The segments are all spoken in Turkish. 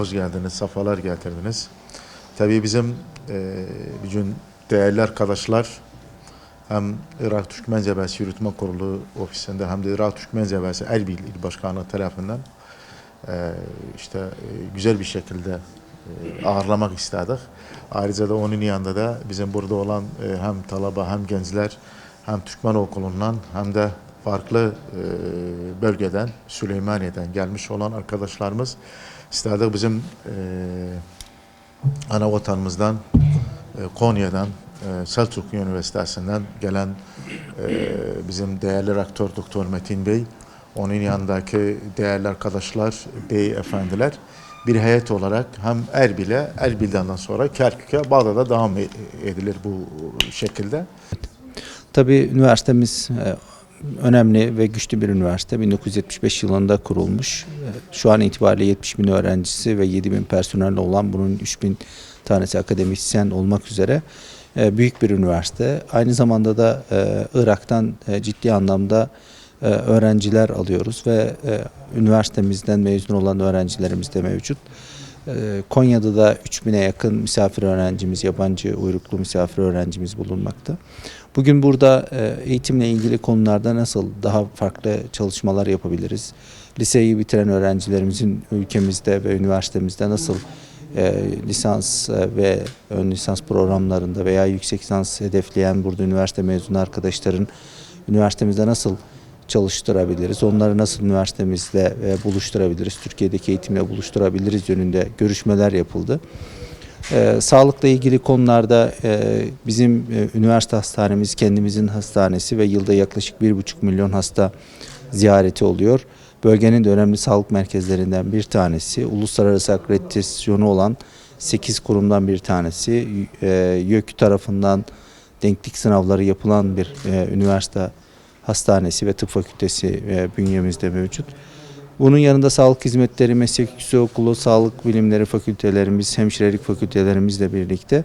hoş geldiniz, safalar getirdiniz. Tabii bizim e, bugün değerli arkadaşlar hem Irak Türkmen Cebesi Yürütme Kurulu ofisinde hem de Irak Türkmen Cebesi Erbil İl Başkanı tarafından e, işte e, güzel bir şekilde e, ağırlamak istedik. Ayrıca da onun yanında da bizim burada olan e, hem talaba hem gençler hem Türkmen okulundan hem de farklı bölgeden Süleymaniye'den gelmiş olan arkadaşlarımız istedik bizim e, ana vatanımızdan Konya'dan e, Selçuk Üniversitesi'nden gelen bizim değerli rektör Doktor Metin Bey onun yanındaki değerli arkadaşlar, bey efendiler bir heyet olarak hem Erbil'e, Erbil'den sonra Kerkük'e, Bağdat'a devam e- edilir bu şekilde. Tabii üniversitemiz e, önemli ve güçlü bir üniversite. 1975 yılında kurulmuş. Şu an itibariyle 70 bin öğrencisi ve 7 bin personel olan bunun 3 bin tanesi akademisyen olmak üzere e, büyük bir üniversite. Aynı zamanda da e, Irak'tan e, ciddi anlamda öğrenciler alıyoruz ve üniversitemizden mezun olan öğrencilerimiz de mevcut. E, Konya'da da 3000'e yakın misafir öğrencimiz, yabancı uyruklu misafir öğrencimiz bulunmakta. Bugün burada e, eğitimle ilgili konularda nasıl daha farklı çalışmalar yapabiliriz? Liseyi bitiren öğrencilerimizin ülkemizde ve üniversitemizde nasıl e, lisans e, ve ön lisans programlarında veya yüksek lisans hedefleyen burada üniversite mezunu arkadaşların üniversitemizde nasıl çalıştırabiliriz? Onları nasıl üniversitemizde e, buluşturabiliriz? Türkiye'deki eğitimle buluşturabiliriz yönünde görüşmeler yapıldı. Ee, sağlıkla ilgili konularda e, bizim e, üniversite hastanemiz kendimizin hastanesi ve yılda yaklaşık 1,5 milyon hasta ziyareti oluyor. Bölgenin de önemli sağlık merkezlerinden bir tanesi. Uluslararası akreditasyonu olan 8 kurumdan bir tanesi. E, YÖK tarafından denklik sınavları yapılan bir e, üniversite hastanesi ve tıp fakültesi e, bünyemizde mevcut. Bunun yanında sağlık hizmetleri, meslek yüksekokulu, sağlık bilimleri fakültelerimiz, hemşirelik fakültelerimizle birlikte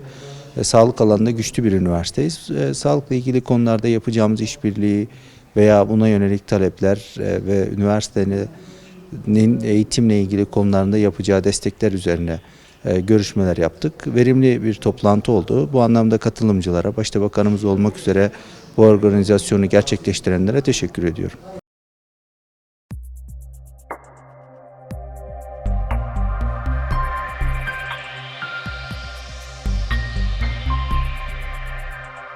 e, sağlık alanında güçlü bir üniversiteyiz. E, sağlıkla ilgili konularda yapacağımız işbirliği veya buna yönelik talepler e, ve üniversitenin eğitimle ilgili konularında yapacağı destekler üzerine e, görüşmeler yaptık. Verimli bir toplantı oldu. Bu anlamda katılımcılara, başta bakanımız olmak üzere bu organizasyonu gerçekleştirenlere teşekkür ediyorum.